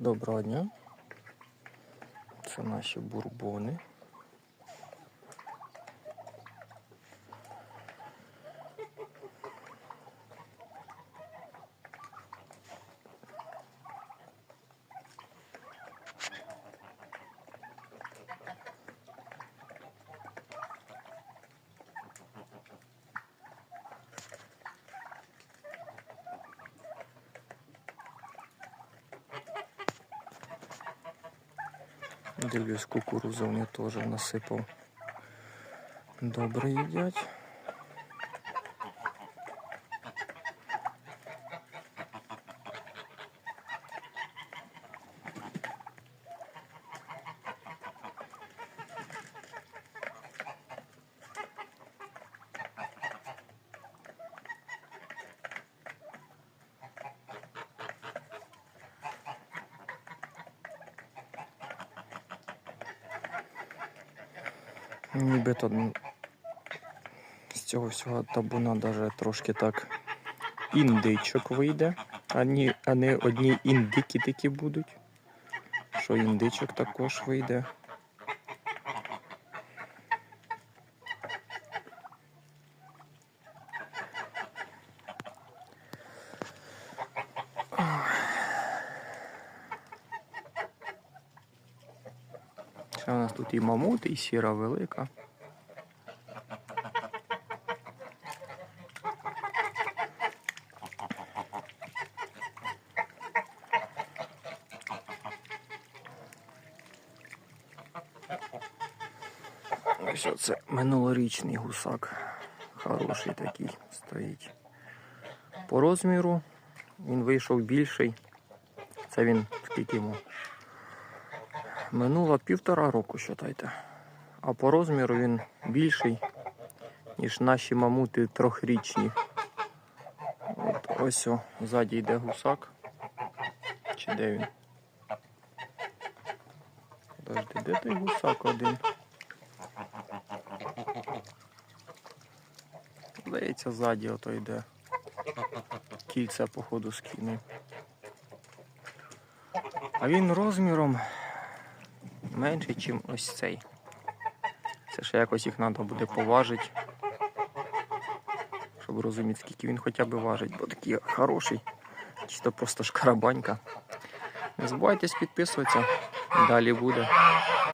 Доброго дня. Це наші бурбони. Дивлюсь, кукурузу вони теж насипав. Добре їдять. Нібито з цього всього табуна даже трошки так індичок вийде, а, ні, а не одні індики такі будуть. Що індичок також вийде. Ще у нас тут і мамут, і сіра велика. Ось оце минулорічний гусак. Хороший такий стоїть. По розміру він вийшов більший. Це він скільки йому? Минуло півтора року, считайте. А по розміру він більший, ніж наші мамути трьохрічні. От ось о, ззаді йде гусак. Чи де він? Подожди, де той гусак один? Здається, ззаді ото йде. Кільце, походу, скинув. А він розміром менший, ніж ось цей. Це ще якось їх треба буде поважити. Щоб розуміти, скільки він хоча б важить, бо такий хороший. Чисто просто шкарабанька. Не забувайтесь підписуватися. Далі буде.